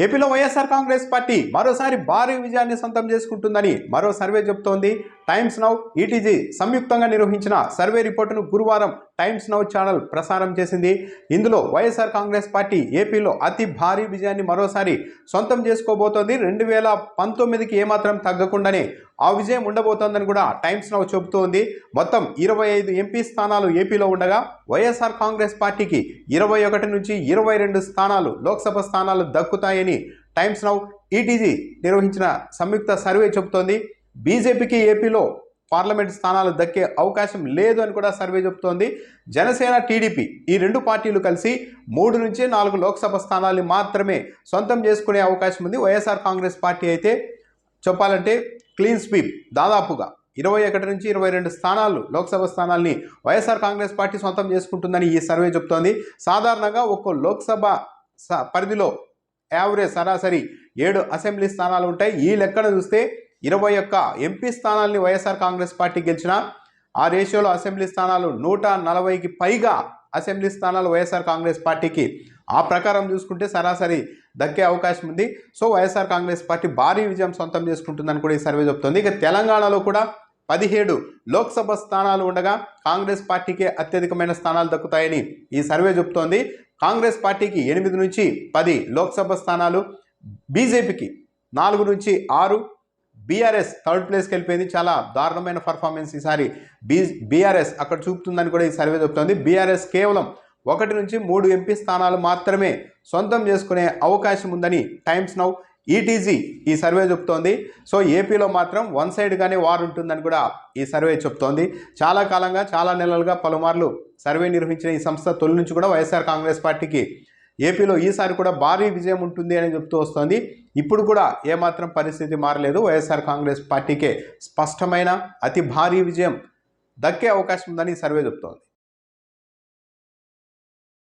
ఏపీలో వైఎస్ఆర్ కాంగ్రెస్ పార్టీ మరోసారి భారీ విజయాన్ని సొంతం చేసుకుంటుందని మరో సర్వే చెబుతోంది టైమ్స్ నౌ ఈటీజీ సంయుక్తంగా నిర్వహించిన సర్వే రిపోర్టును గురువారం టైమ్స్ నౌ ఛానల్ ప్రసారం చేసింది. ఇందులో వైఎస్ఆర్ కాంగ్రెస్ పార్టీ ఏపీలో అతి భారీ విజయాన్ని మరోసారి సొంతం చేసుకోబోతోంది. రెండు వేల పంతొమ్మిదికి ఏమాత్రం తగ్గకుండానే ఆ విజయం ఉండబోతోందని కూడా టైమ్స్ నౌ చెబుతోంది. మొత్తం ఇరవై ఐదు ఎంపీ స్థానాలు ఏపీలో ఉండగా వైఎస్ఆర్ కాంగ్రెస్ పార్టీకి ఇరవై ఒకటి నుంచి ఇరవై రెండు స్థానాలు లోక్సభ స్థానాలు దక్కుతాయని టైమ్స్ నౌ ఈటీజీ నిర్వహించిన సంయుక్త సర్వే చెబుతోంది. బీజేపీకి ఏపీలో పార్లమెంట్ స్థానాలు దక్కే అవకాశం లేదు అని కూడా సర్వే చెబుతోంది. జనసేన టీడీపీ ఈ రెండు పార్టీలు కలిసి మూడు నుంచి నాలుగు లోక్సభ స్థానాలు మాత్రమే సొంతం చేసుకునే అవకాశం ఉంది. వైఎస్ఆర్ కాంగ్రెస్ పార్టీ అయితే చెప్పాలంటే క్లీన్ స్వీప్ దాదాపుగా ఇరవై ఒకటి నుంచి ఇరవై రెండు స్థానాలు లోక్సభ స్థానాల్ని వైఎస్ఆర్ కాంగ్రెస్ పార్టీ సొంతం చేసుకుంటుందని ఈ సర్వే చెబుతోంది. సాధారణంగా ఒక్కో లోక్సభ స- పరిధిలో యావరేజ్ సరాసరి ఏడు అసెంబ్లీ స్థానాలు ఉంటాయి. ఈ లెక్కన చూస్తే ఇరవై ఒక్క ఎంపీ స్థానాల్ని వైఎస్ఆర్ కాంగ్రెస్ పార్టీ గెలిచిన ఆ రేషియోలో అసెంబ్లీ స్థానాలు నూట నలభైకి పైగా అసెంబ్లీ స్థానాలు వైఎస్ఆర్ కాంగ్రెస్ పార్టీకి. ఆ ప్రకారం చూసుకుంటే సరాసరి దక్కే అవకాశం ఉంది. సో వైఎస్ఆర్ కాంగ్రెస్ పార్టీ భారీ విజయం సొంతం చేసుకుంటుందని కూడా ఈ సర్వే చెబుతోంది ఇక తెలంగాణలో కూడా పదిహేడు లోక్సభ స్థానాలు ఉండగా కాంగ్రెస్ పార్టీకే అత్యధికమైన స్థానాలు దక్కుతాయని ఈ సర్వే చెబుతోంది కాంగ్రెస్ పార్టీకి ఎనిమిది నుంచి పది లోక్సభ స్థానాలు బీజేపీకి నాలుగు నుంచి ఆరు బీఆర్ఎస్ థర్డ్ ప్లేస్కి వెళ్ళిపోయింది. చాలా దారుణమైన పర్ఫార్మెన్స్ ఈసారి బీ బీఆర్ఎస్ అక్కడ చూపుతుందని కూడా ఈ సర్వే చెప్తోంది. బీఆర్ఎస్ కేవలం ఒకటి నుంచి మూడు ఎంపీ స్థానాలు మాత్రమే సొంతం చేసుకునే అవకాశం ఉందని టైమ్స్ నౌ ఈటీజీ ఈ సర్వే చెప్తోంది. సో ఏపీలో మాత్రం వన్ సైడ్గానే వార్ ఉంటుందని కూడా ఈ సర్వే చెప్తోంది. చాలా కాలంగా చాలా నెలలుగా పలుమార్లు సర్వే నిర్వహించిన ఈ సంస్థ తొలి నుంచి కూడా వైఎస్ఆర్ కాంగ్రెస్ పార్టీకి ఏపీలో ఈసారి కూడా భారీ విజయం ఉంటుంది అని చెప్తూ వస్తోంది. ఇప్పుడు కూడా ఏమాత్రం పరిస్థితి మారలేదు. వైఎస్ఆర్ కాంగ్రెస్ పార్టీకే స్పష్టమైన అతి భారీ విజయం దక్కే అవకాశం ఉందని సర్వే చెప్తోంది.